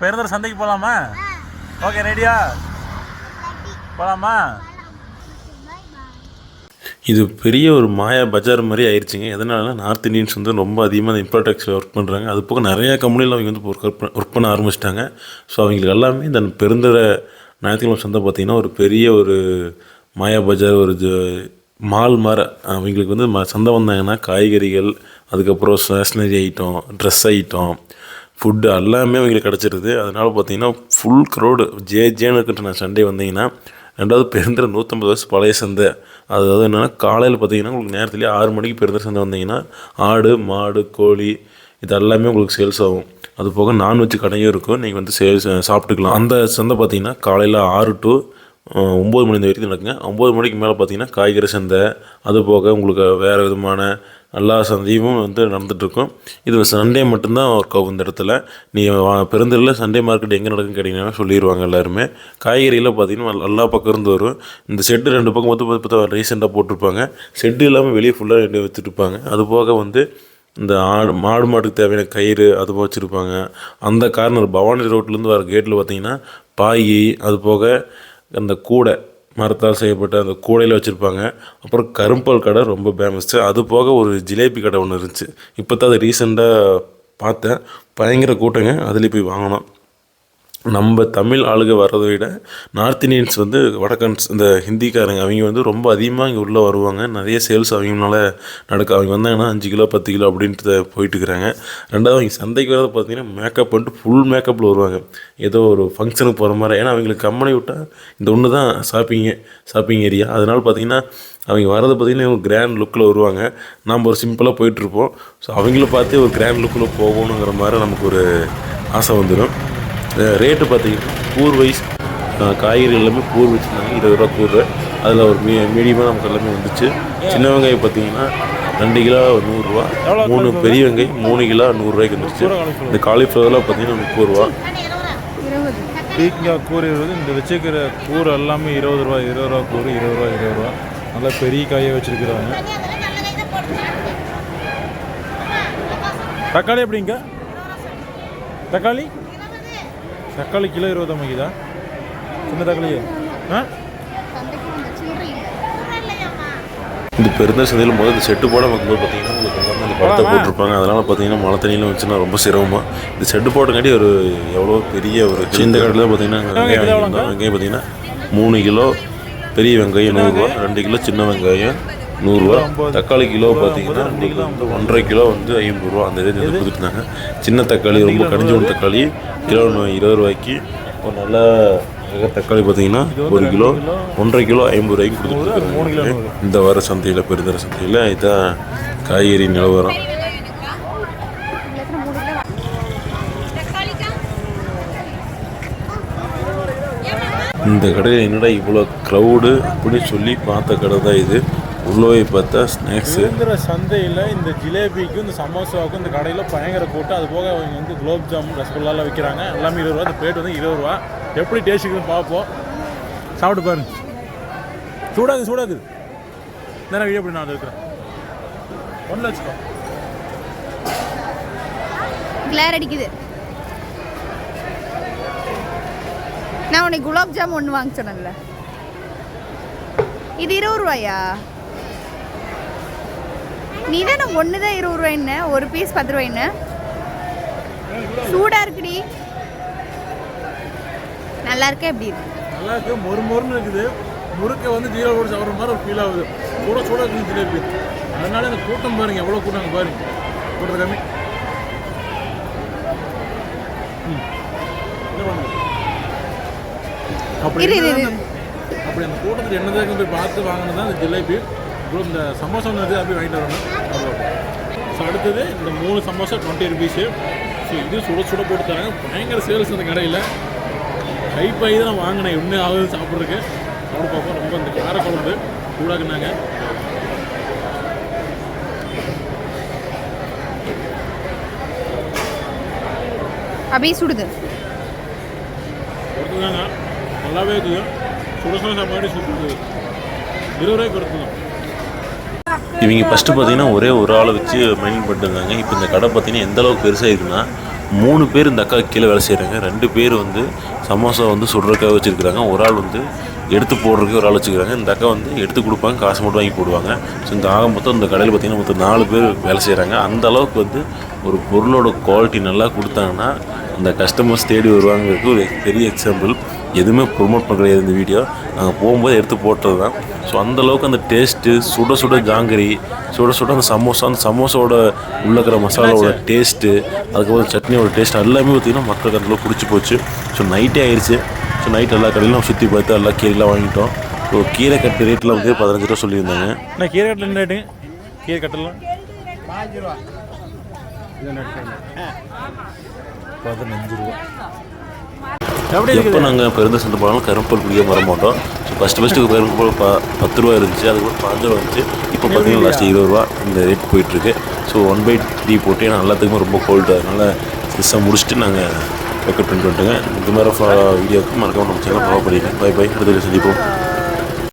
பெருந்தர் சந்தைக்கு போகலாமா ஓகே ரெடியா? போகலாமா இது பெரிய ஒரு மாயா பஜார் மாதிரி ஆயிடுச்சுங்க எதனால நார்த் இந்தியன்ஸ் வந்து ரொம்ப அதிகமாக இன்ஃப்ராஸ்ட்ரக்சர் ஒர்க் பண்ணுறாங்க அது போக நிறையா கம்பெனியில் அவங்க வந்து ஒர்க் ஒர்க் பண்ண ஆரம்பிச்சிட்டாங்க. ஸோ அவங்களுக்கு எல்லாமே இந்த பெருந்தர ஞாயிற்றுக்கிழமை சந்தை பார்த்திங்கன்னா ஒரு பெரிய ஒரு மாயா பஜார் ஒரு மால் மாதிரி அவங்களுக்கு வந்து ம சந்தை வந்தாங்கன்னா காய்கறிகள் அதுக்கப்புறம் stationery item dress item food எல்லாமே அவங்களுக்கு கிடச்சிருது. அதனால் பார்த்தீங்கன்னா ஃபுல் க்ரௌடு ஜே ஜேன்னு இருக்கின்ற சண்டே வந்தீங்கன்னா ரெண்டாவது பெருந்திர நூற்றம்பது வயசு பழைய சந்தை. அதாவது என்னென்னா காலையில் பார்த்தீங்கன்னா உங்களுக்கு நேரத்துலேயே ஆறு மணிக்கு பெருந்திர சந்தை வந்தீங்கன்னா ஆடு மாடு கோழி இது எல்லாமே உங்களுக்கு சேல்ஸ் ஆகும். அது போக நான்வெஜ் கடையும் இருக்கும். நீங்கள் வந்து சேல்ஸ் சாப்பிட்டுக்கலாம். அந்த சந்தை பார்த்தீங்கன்னா காலையில் ஆறு டு ஒம்பது மணி வரைக்கும் நடக்குங்க. ஒம்பது மணிக்கு மேலே பார்த்தீங்கன்னா காய்கறி சந்தை. அது போக உங்களுக்கு வேறு விதமான எல்லா சந்தையும் வந்து நடந்துகிட்ருக்கும் இது சண்டே மட்டும்தான் ஒர்க் ஆகும் இந்த இடத்துல. நீங்கள் பெருந்தரில் சண்டே மார்க்கெட் எங்கே நடக்குன்னு கேட்டிங்கன்னா சொல்லிடுவாங்க எல்லாருமே. காய்கறியில் பார்த்தீங்கன்னா எல்லா பக்கம் இருந்து வரும். இந்த செட்டு ரெண்டு பக்கம் வந்து பார்த்தா ரீசெண்டாக போட்டிருப்பாங்க. செட்டு இல்லாமல் வெளியே ஃபுல்லாக ரெண்டு வச்சுருப்பாங்க அது போக வந்து இந்த ஆடு மாடு மாட்டுக்கு தேவையான கயிறு அது போக வச்சுருப்பாங்க. அந்த கார்னர் பவானி ரோட்லேருந்து வர கேட்டில் பார்த்தீங்கன்னா பாய் அது போக அந்த கூடை மரத்தால் செய்யப்பட்ட அந்த கூடையில் வச்சுருப்பாங்க. அப்புறம் கரும்பல் கடை ரொம்ப ஃபேமஸ்ஸு அது போக ஒரு ஜிலேபி கடை ஒன்று இருந்துச்சு. இப்போ தான் அது ரீசெண்டாக பார்த்தேன். பயங்கர கூட்டங்க. அதுலேயும் போய் வாங்கினோம். நம்ம தமிழ் ஆளுக வர்றதை விட நார்த் இந்தியன்ஸ் வந்து வடக்கன்ஸ் இந்த ஹிந்திக்காரங்க அவங்க வந்து ரொம்ப அதிகமாக இங்கே உள்ளே வருவாங்க. நிறைய சேல்ஸ் அவங்களால நடக்க அவங்க வந்தாங்கன்னா அஞ்சு கிலோ பத்து கிலோ அப்படின்ட்டு போயிட்டு இருக்கிறாங்க. ரெண்டாவது அவங்க சந்தைக்கு வரதை பார்த்தீங்கன்னா மேக்கப் பண்ணிட்டு ஃபுல் மேக்கப்பில் வருவாங்க. ஏதோ ஒரு ஃபங்க்ஷனுக்கு போகிற மாதிரி. ஏன்னா அவங்களுக்கு கம்பெனி விட்டால் இந்த ஒன்று தான் ஷாப்பிங்கு ஷாப்பிங் ஏரியா அதனால் பார்த்தீங்கன்னா அவங்க வரதை பார்த்திங்கன்னா ஒரு கிராண்ட் லுக்கில் வருவாங்க. நாம் ஒரு சிம்பிளாக போயிட்டுருப்போம் ஸோ அவங்கள பார்த்து ஒரு கிராண்ட் லுக்கில் போகணுங்கிற மாதிரி நமக்கு ஒரு ஆசை வந்துடும் ரேட்டு பார்த்தீங்கன்னா கூர் வைஸ் காய்கறி எல்லாமே கூர் வச்சுருந்தாங்க இருபது ரூபா கூர் அதில் ஒரு மீ மீடியமாக நமக்கு எல்லாமே வந்துச்சு. சின்ன வெங்காயம் பார்த்தீங்கன்னா ரெண்டு கிலோ நூறுரூவா மூணு பெரிய வெங்காயம் மூணு கிலோ நூறுரூவாய்க்கு வந்துருச்சு. இந்த காலிஃப்ளவர்லாம் பார்த்தீங்கன்னா முப்பது ரூபா. பீக்கங்காய் கூறு இருபது இந்த வச்சுக்கிற கூறு எல்லாமே இருபது ரூபா இருபது ரூபா கூறு இருபது ரூபா இருபது ரூபா. நல்லா பெரிய காயை வச்சுருக்குறாங்க. தக்காளி எப்படிங்க? தக்காளி? தக்காளி கிலோ இருபது அமைக்குதா சின்ன தக்காளி ஆ? இந்த பெருந்த சந்தையில் முதல்ல இந்த செட்டு போட வைக்கும்போது பார்த்தீங்கன்னா உங்களுக்கு எல்லாமே அந்த படத்தை போட்டிருப்பாங்க. அதனால் பார்த்தீங்கன்னா மழை தண்ணியில் வச்சுன்னா ரொம்ப சிரமமாக இந்த செட்டு போட்டங்காட்டி ஒரு எவ்வளோ பெரிய ஒரு இந்த கடையில் பார்த்தீங்கன்னா வெங்காயம். வெங்காயம் பார்த்தீங்கன்னா மூணு கிலோ பெரிய வெங்காயம் நூறுரூவா ரெண்டு கிலோ சின்ன வெங்காயம். நூறுரூவா தக்காளி கிலோ பார்த்தீங்கன்னா உங்களுக்கு வந்து ஒன்றரை கிலோ வந்து ஐம்பது ரூபா அந்த ரேஞ்சில் வந்து கொடுத்துருந்தாங்க. சின்ன தக்காளி ரொம்ப கடிஞ்ச ஒரு தக்காளி கிலோ இருபது ரூபாய்க்கு ஒரு நல்ல தக்காளி பார்த்தீங்கன்னா ஒரு கிலோ ஒன்றரை கிலோ ஐம்பது ரூபாய்க்கு கொடுத்துருக்காங்க இந்த வார சந்தையில் பெருந்தர சந்தையில் இதான் காய்கறி நிலவரம். இந்த கடையில் என்னடா இவ்வளோ க்ரௌடு அப்படின்னு சொல்லி பார்த்த கடை தான் இது. உள்ளே போய் பார்த்தா ஸ்நாக்ஸு சுதந்திர சந்தையில் இந்த ஜிலேபிக்கும் இந்த சமோசாவுக்கும் இந்த கடையில் பயங்கர கூட்டம். அது போக அவங்க வந்து குலோப் ஜாமுன் ரசகுல்லாலாம் விற்கிறாங்க எல்லாமே இருபது ரூபா. இந்த பிளேட் வந்து இருபது ரூபா. எப்படி டேஸ்ட் இருக்குதுன்னு பார்ப்போம். சாப்பிட்டு பாருங்க. சூடாகுது சூடாகுது. இந்த வீடியோ எப்படி நான் இருக்கிறேன் ஒன்றில் வச்சுக்கோ. கிளேர் அடிக்குது. நான் உனக்கு குலாப் ஜாம் ஒன்று வாங்க சொன்னேன்ல. இது இருபது ரூபாயா? நீ தான் ஒன்று தான் இருபது ரூபாய்ன்னு ஒரு பீஸ் பத்து ரூபாய்ன்னு சூடாக இருக்குடி. நல்லா இருக்கே எப்படி இருக்கு? நல்லா இருக்கு மொறு மொறுன்னு இருக்குது. முறுக்கை வந்து ஜீரோ போட்டு சாப்பிட்ற மாதிரி ஒரு ஃபீல் ஆகுது. சூட சூட இருக்குது ஜிலேபி அதனால இந்த கூட்டம் பாருங்க எவ்வளோ கூட்டம் அங்க பாருங்க. கூட்டத்தை கம்மி. என்ன அப்படி. அந்த- அப்படி அந்த கூட்டத்தில் என்னதான் போய் பார்த்து வாங்கினது தான் இந்த ஜிலேபி அப்புறம் இந்த சமோசா வந்து அப்படியே வாங்கிட்டு வரணும் ஸோ அடுத்தது இந்த மூணு சமோசா டுவெண்ட்டி ருபீஸு ஸோ இது சுட சுட போட்டு தராங்க. பயங்கர சேல்ஸ் அந்த கடையில். கைப்பாய் தான் நான் வாங்கினேன். இன்னும் ஆகுது சாப்பிட்றதுக்கு. சாப்பிட பார்ப்போம். ரொம்ப இந்த கார குழம்பு சூடாக்குனாங்க. அப்படியே சுடுது. கொடுத்துருந்தாங்க நல்லாவே இருக்குது. சுட சுட சாப்பாடு இருக்குது இருபது ரூபாய்க்கு கொடுத்துருந்தோம் இவங்க ஃபஸ்ட்டு பார்த்தீங்கன்னா ஒரே ஒரு ஆளை வச்சு மெயின்டைன் பண்ணிட்டு இருந்தாங்க இப்போ இந்த கடை பார்த்தீங்கன்னா எந்த அளவுக்கு பெருசாக இருக்குன்னா மூணு பேர் இந்த அக்கா கீழே வேலை செய்கிறாங்க ரெண்டு பேர் வந்து சமோசா வந்து சுடுறதுக்காக வச்சுருக்குறாங்க. ஒரு ஆள் வந்து எடுத்து போடுறதுக்கு ஒரு ஆள் வச்சுக்கிறாங்க. இந்த அக்கா வந்து எடுத்து கொடுப்பாங்க காசு மட்டும் வாங்கி போடுவாங்க. ஸோ இந்த ஆக மொத்தம் இந்த கடையில் பார்த்திங்கன்னா மொத்தம் நாலு பேர் வேலை செய்கிறாங்க அந்த அளவுக்கு வந்து ஒரு பொருளோட குவாலிட்டி நல்லா கொடுத்தாங்கன்னா அந்த கஸ்டமர்ஸ் தேடி வருவாங்கிறதுக்கு ஒரு பெரிய எக்ஸாம்பிள் எதுவுமே ப்ரொமோட் பண்ண கிடையாது இந்த வீடியோ நாங்கள் போகும்போது எடுத்து போட்டது தான் ஸோ அந்த அளவுக்கு அந்த டேஸ்ட்டு சுட சுட ஜாங்கிரி சுட சுட அந்த சமோசா அந்த சமோசாவோட உள்ள இருக்கிற மசாலாவோட டேஸ்ட்டு அதுக்கப்புறம் சட்னியோட டேஸ்ட் எல்லாமே பார்த்திங்கன்னா மக்களுக்கு அந்த அளவுக்கு பிடிச்சி போச்சு. ஸோ நைட்டே ஆயிடுச்சு ஸோ நைட் எல்லா கடையிலும் சுற்றி பார்த்து எல்லா கீரைலாம் வாங்கிட்டோம். ஸோ கீரை கட்டு ரேட்டில் வந்து பதினஞ்சு ரூபா சொல்லியிருந்தாங்க. என்ன கீரை கட்டில் என்ன ரேட்டுங்க கீரை கட்டலாம் பதினஞ்சு ரூபா. எப்படி இருக்குது? நாங்கள் பெருந்த சந்தை போனாலும் கரும்பல் பிடிக்க வர மாட்டோம். ஸோ ஃபஸ்ட்டு ஃபஸ்ட்டு கரும்பல் ப பத்து ரூபா இருந்துச்சு அதுக்கப்புறம் பதினஞ்சு ரூபா இருந்துச்சு. இப்போ பார்த்தீங்கன்னா லாஸ்ட் இருபது ரூபா இந்த ரேட் போயிட்டுருக்கு. ஸோ ஒன் பை த்ரீ போட்டு ஏன்னா எல்லாத்துக்குமே ரொம்ப கோல்டு அதனால் சிஸ்ஸை முடிச்சுட்டு நாங்கள் வெக்கப் பண்ணிட்டு வந்துட்டுங்க. இந்த மாதிரி வீடியோக்கு மறக்காம நம்ம சேனல் ஃபாலோ பண்ணிக்கோங்க. பை பை அடுத்த சந்திப்போம்.